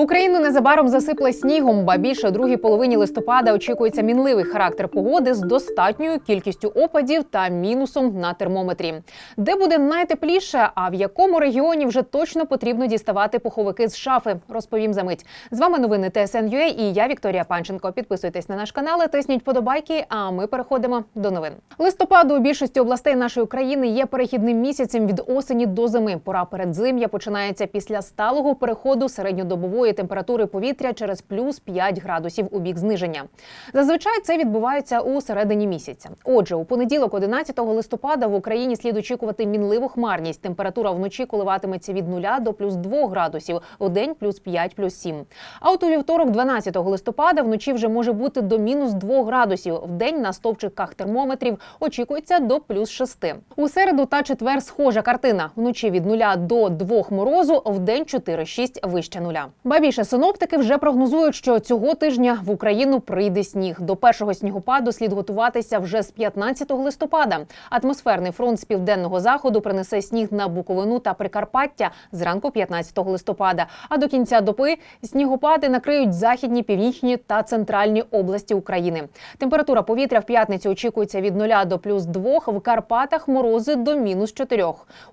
Україну незабаром засипле снігом, ба більше у другій половині листопада очікується мінливий характер погоди з достатньою кількістю опадів та мінусом на термометрі. Де буде найтепліше, а в якому регіоні вже точно потрібно діставати пуховики з шафи, розповім за мить. З вами новини ТСНЮА і я Вікторія Панченко. Підписуйтесь на наш канал, тисніть подобайки. А ми переходимо до новин. Листопаду у більшості областей нашої країни є перехідним місяцем від осені до зими. Пора передзим'я починається після сталого переходу середньодобової температури повітря через плюс 5 градусів у бік зниження. Зазвичай це відбувається у середині місяця. Отже, у понеділок, 11 листопада, в Україні слід очікувати мінливу хмарність. Температура вночі коливатиметься від 0 до плюс 2 градусів, у день плюс 5, плюс 7. А от у вівторок, 12 листопада, вночі вже може бути до мінус 2 градусів. В день на стовпчиках термометрів очікується до плюс 6. У середу та четвер схожа картина. Вночі від 0 до 2 морозу, в день 4-6 вище нуля. Більше синоптики вже прогнозують, що цього тижня в Україну прийде сніг. До першого снігопаду слід готуватися вже з 15 листопада. Атмосферний фронт з південного заходу принесе сніг на Буковину та Прикарпаття зранку 15 листопада. А до кінця доби снігопади накриють західні, північні та центральні області України. Температура повітря в п'ятницю очікується від 0 до плюс 2, в Карпатах морози до мінус 4.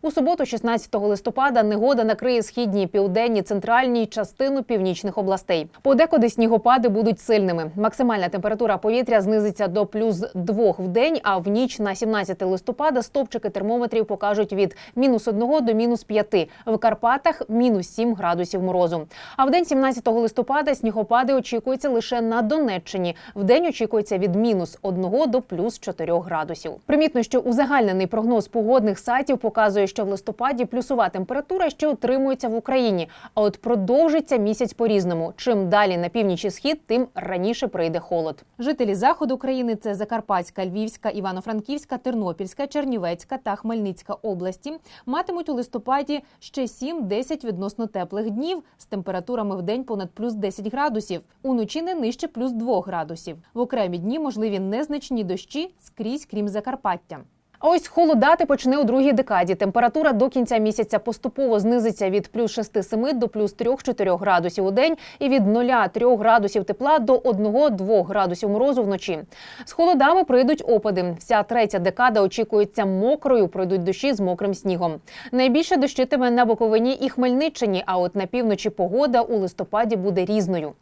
У суботу, 16 листопада, негода накриє східні, південні, центральні й частину північних областей. Подекуди снігопади будуть сильними. Максимальна температура повітря знизиться до плюс 2 в день, а в ніч на 17 листопада стовпчики термометрів покажуть від мінус 1 до мінус 5. В Карпатах мінус 7 градусів морозу. А в день 17 листопада снігопади очікуються лише на Донеччині. В день очікується від мінус 1 до плюс 4 градусів. Примітно, що узагальнений прогноз погодних сайтів показує, що в листопаді плюсова температура ще утримується в Україні. А от продовжиться місяць по різному. Чим далі на північ і схід, тим раніше прийде холод. Жителі заходу країни це Закарпатська, Львівська, Івано-Франківська, Тернопільська, Чернівецька та Хмельницька області матимуть у листопаді ще 7-10 відносно теплих днів з температурами в день понад плюс 10 градусів. Уночі не нижче плюс 2 градусів. В окремі дні можливі незначні дощі скрізь, крім Закарпаття. А ось холодати почне у другій декаді. Температура до кінця місяця поступово знизиться від плюс 6-7 до плюс 3-4 градусів у день і від 0-3 градусів тепла до 1-2 градусів морозу вночі. З холодами прийдуть опади. Вся третя декада очікується мокрою. Пройдуть дощі з мокрим снігом. Найбільше дощитиме на Буковині і Хмельниччині. А от на півночі погода у листопаді буде різною.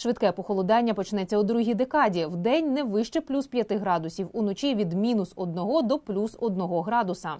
Швидке похолодання почнеться у другій декаді. В день не вище плюс 5 градусів, уночі від мінус 1 до плюс 1 градуса.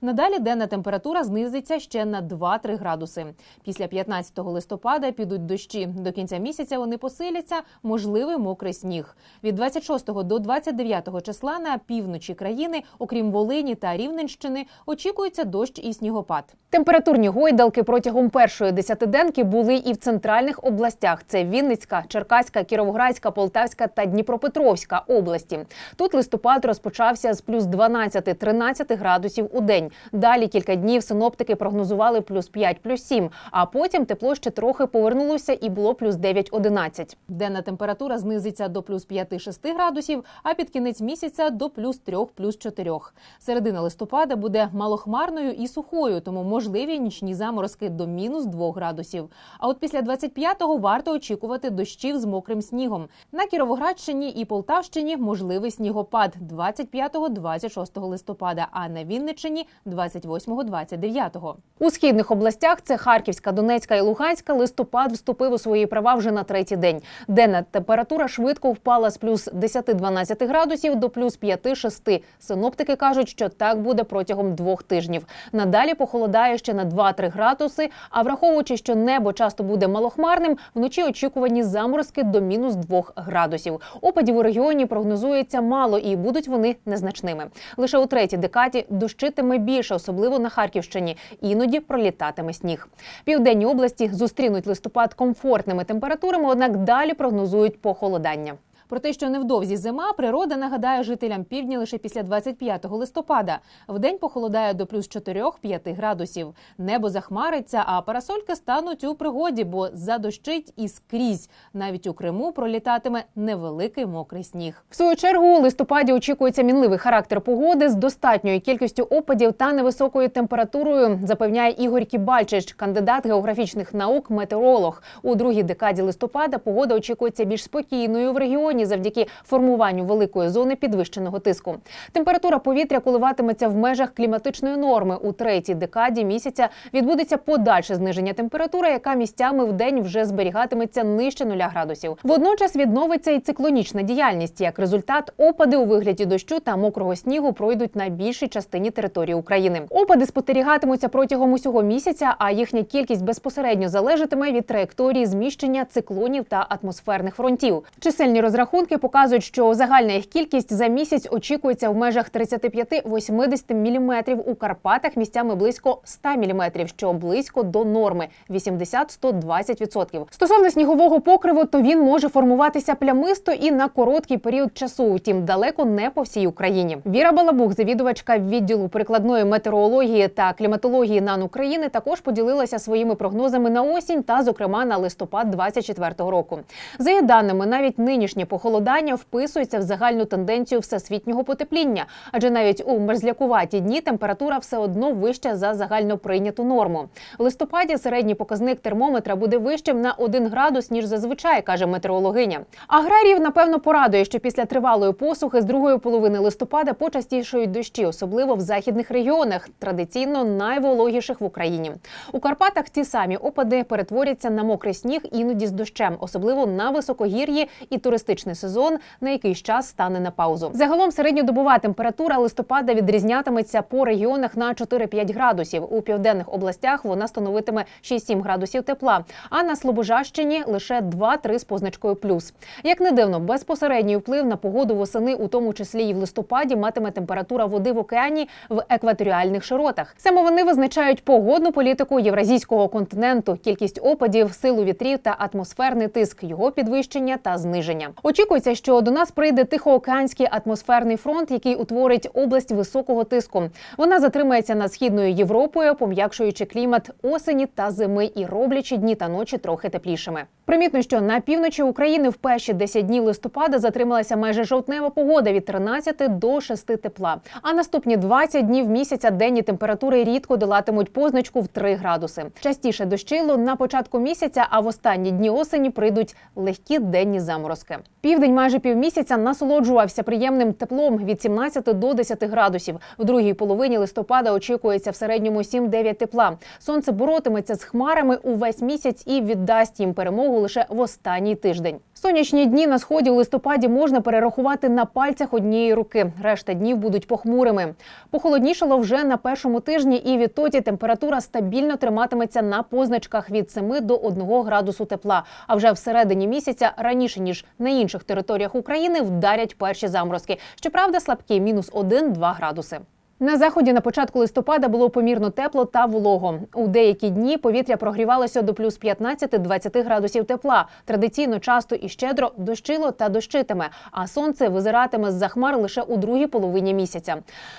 Надалі денна температура знизиться ще на 2-3 градуси. Після 15 листопада підуть дощі. До кінця місяця вони посиляться, можливий мокрий сніг. Від 26 до 29 числа на півночі країни, окрім Волині та Рівненщини, очікується дощ і снігопад. Температурні гойдалки протягом першої десятиденки були і в центральних областях: це Вінницька, Черкаська, Кіровоградська, Полтавська та Дніпропетровська області. Тут листопад розпочався з плюс 12-13 градусів у день. Далі кілька днів синоптики прогнозували плюс 5, плюс 7, а потім тепло ще трохи повернулося і було плюс 9-11. Денна температура знизиться до плюс 5-6 градусів, а під кінець місяця до плюс 3, плюс 4. Середина листопада буде малохмарною і сухою, тому можливі нічні заморозки до мінус 2 градусів. А от після 25-го варто очікувати дощів з мокрим снігом. На Кіровоградщині і Полтавщині можливий снігопад 25-26 листопада, а на Вінниччині 28-29. У східних областях це Харківська, Донецька і Луганська. Листопад вступив у свої права вже на третій день. Денна температура швидко впала з плюс 10-12 градусів до плюс 5-6. Синоптики кажуть, що так буде протягом двох тижнів. Надалі похолодає ще на 2-3 градуси. А враховуючи, що небо часто буде малохмарним, вночі очікувані заморозки до мінус 2 градусів. Опадів у регіоні прогнозується мало і будуть вони незначними. Лише у третій декаді дощитиме більше, особливо на Харківщині. Іноді пролітатиме сніг. Південні області зустрінуть листопад комфортними температурами, однак далі прогнозують похолодання. Про те, що невдовзі зима, природа нагадає жителям півдня лише після 25 листопада. Вдень похолодає до плюс 4-5 градусів. Небо захмариться, а парасольки стануть у пригоді, бо задощить і скрізь. Навіть у Криму пролітатиме невеликий мокрий сніг. В свою чергу у листопаді очікується мінливий характер погоди з достатньою кількістю опадів та невисокою температурою, запевняє Ігор Кібальчич, кандидат географічних наук, метеоролог. У другій декаді листопада погода очікується більш спокійною в регіоні завдяки формуванню великої зони підвищеного тиску. Температура повітря коливатиметься в межах кліматичної норми. У третій декаді місяця відбудеться подальше зниження температури, яка місцями в день вже зберігатиметься нижче нуля градусів. Водночас відновиться і циклонічна діяльність. Як результат, опади у вигляді дощу та мокрого снігу пройдуть на більшій частині території України. Опади спостерігатимуться протягом усього місяця, а їхня кількість безпосередньо залежатиме від траєкторії зміщення циклонів та атмосферних фронтів. Чисельні розрахунки показують, що загальна їх кількість за місяць очікується в межах 35-80 мм, у Карпатах місцями близько 100 мм, що близько до норми 80-120%. Стосовно снігового покриву, то він може формуватися плямисто і на короткий період часу, втім далеко не по всій Україні. Віра Балабух, завідувачка відділу прикладної метеорології та кліматології НАН України, також поділилася своїми прогнозами на осінь та, зокрема, на листопад 24-го року. За її даними, навіть нинішнє похолодання вписується в загальну тенденцію всесвітнього потепління, адже навіть у мерзлякуваті дні температура все одно вища за загально прийняту норму. В листопаді середній показник термометра буде вищим на 1 градус ніж зазвичай, каже метеорологиня. Аграріїв напевно порадує, що після тривалої посухи з другої половини листопада почастішають дощі, особливо в західних регіонах, традиційно найвологіших в Україні. У Карпатах ті самі опади перетворяться на мокрий сніг, іноді з дощем, особливо на високогір'ї і туристичний сезон, на якийсь час стане на паузу. Загалом середньодобова температура листопада відрізнятиметься по регіонах на 4-5 градусів. У південних областях вона становитиме 6-7 градусів тепла, а на Слобожащині лише 2-3 з позначкою плюс. Як не дивно, безпосередній вплив на погоду восени, у тому числі і в листопаді, матиме температура води в океані в екваторіальних широтах. Саме вони визначають погодну політику євразійського континенту, кількість опадів, силу вітрів та атмосферний тиск, його підвищення та зниження. Очікується, що до нас прийде тихоокеанський атмосферний фронт, який утворить область високого тиску. Вона затримається над східною Європою, пом'якшуючи клімат осені та зими і роблячи дні та ночі трохи теплішими. Примітно, що на півночі України в перші 10 днів листопада затрималася майже жовтнева погода від 13 до 6 тепла. А наступні 20 днів місяця денні температури рідко долатимуть позначку в 3 градуси. Частіше дощило на початку місяця, а в останні дні осені прийдуть легкі денні заморозки. Південь майже півмісяця насолоджувався приємним теплом від 17 до 10 градусів. В другій половині листопада очікується в середньому 7-9 тепла. Сонце боротиметься з хмарами увесь місяць і віддасть їм перемогу лише в останній тиждень. Сонячні дні на сході у листопаді можна перерахувати на пальцях однієї руки. Решта днів будуть похмурими. Похолоднішало вже на першому тижні, і відтоді температура стабільно триматиметься на позначках від 7 до 1 градусу тепла. А вже всередині місяця раніше ніж на інших територіях України вдарять перші заморозки. Щоправда, слабкі мінус 1-2 градуси. На заході на початку листопада було помірно тепло та волого. У деякі дні повітря прогрівалося до плюс 15-20 градусів тепла. Традиційно часто і щедро дощило та дощитиме, а сонце визиратиме з-за хмар лише у другій половині місяця.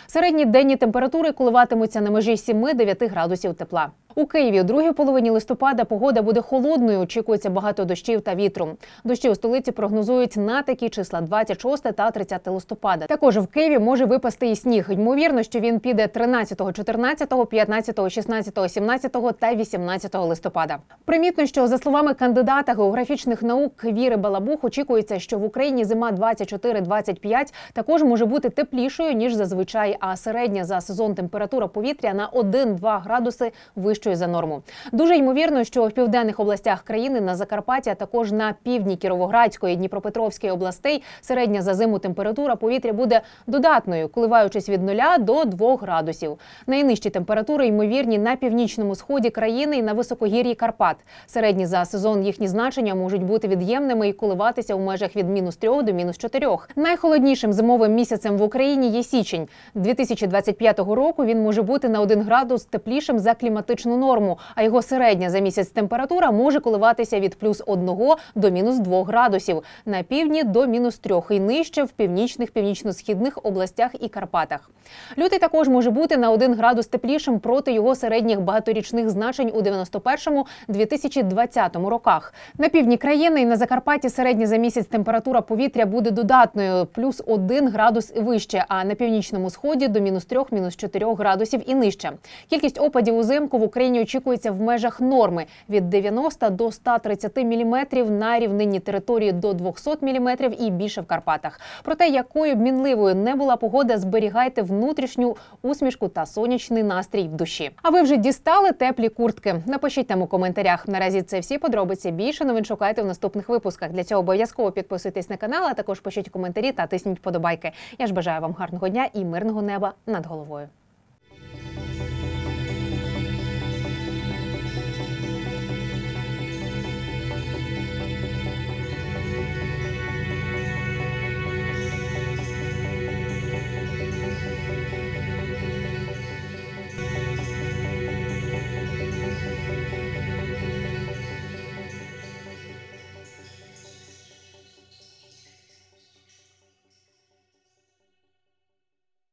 Середні денні температури коливатимуться на межі 7-9 градусів тепла. У Києві у другій половині листопада погода буде холодною. Очікується багато дощів та вітру. Дощі у столиці прогнозують на такі числа 26 та 30 листопада. Також в Києві може випасти і сніг. Ймовірно, що він піде 13, 14, 15, 16, 17 та 18 листопада. Примітно, що за словами кандидата географічних наук Віри Балабух, очікується, що в Україні зима 24-25 також може бути теплішою ніж зазвичай. А середня за сезон температура повітря на 1-2 градуси вищою за норму. Дуже ймовірно, що в південних областях країни на Закарпатті, а також на півдні Кіровоградської, Дніпропетровської областей середня за зиму температура повітря буде додатною, коливаючись від 0 до 2 градусів. Найнижчі температури ймовірні на північному сході країни і на високогір'ї Карпат. Середні за сезон їхні значення можуть бути від'ємними і коливатися у межах від мінус 3 до мінус 4. Найхолоднішим зимовим місяцем в Україні є січень. 2025 року він може бути на 1 градус теплішим за кліматичну місячну норму, а його середня за місяць температура може коливатися від плюс 1 до мінус 2 градусів на півдні до мінус 3 і нижче в північних північно-східних областях і Карпатах. Лютий також може бути на 1 градус теплішим проти його середніх багаторічних значень у 91-2020 роках. На півдні країни і на Закарпатті середня за місяць температура повітря буде додатною плюс 1 градус вище, а на північному сході до мінус 3, мінус 4 градусів і нижче. Кількість опадів узимку в Україні очікується в межах норми від 90 до 130 міліметрів на рівнині території до 200 міліметрів і більше в Карпатах. Проте, якою б мінливою не була погода, зберігайте внутрішню усмішку та сонячний настрій в душі. А ви вже дістали теплі куртки? Напишіть там у коментарях. Наразі це всі подробиці. Більше новин шукайте в наступних випусках. Для цього обов'язково підписуйтесь на канал, а також пишіть коментарі та тисніть вподобайки. Я ж бажаю вам гарного дня і мирного неба над головою.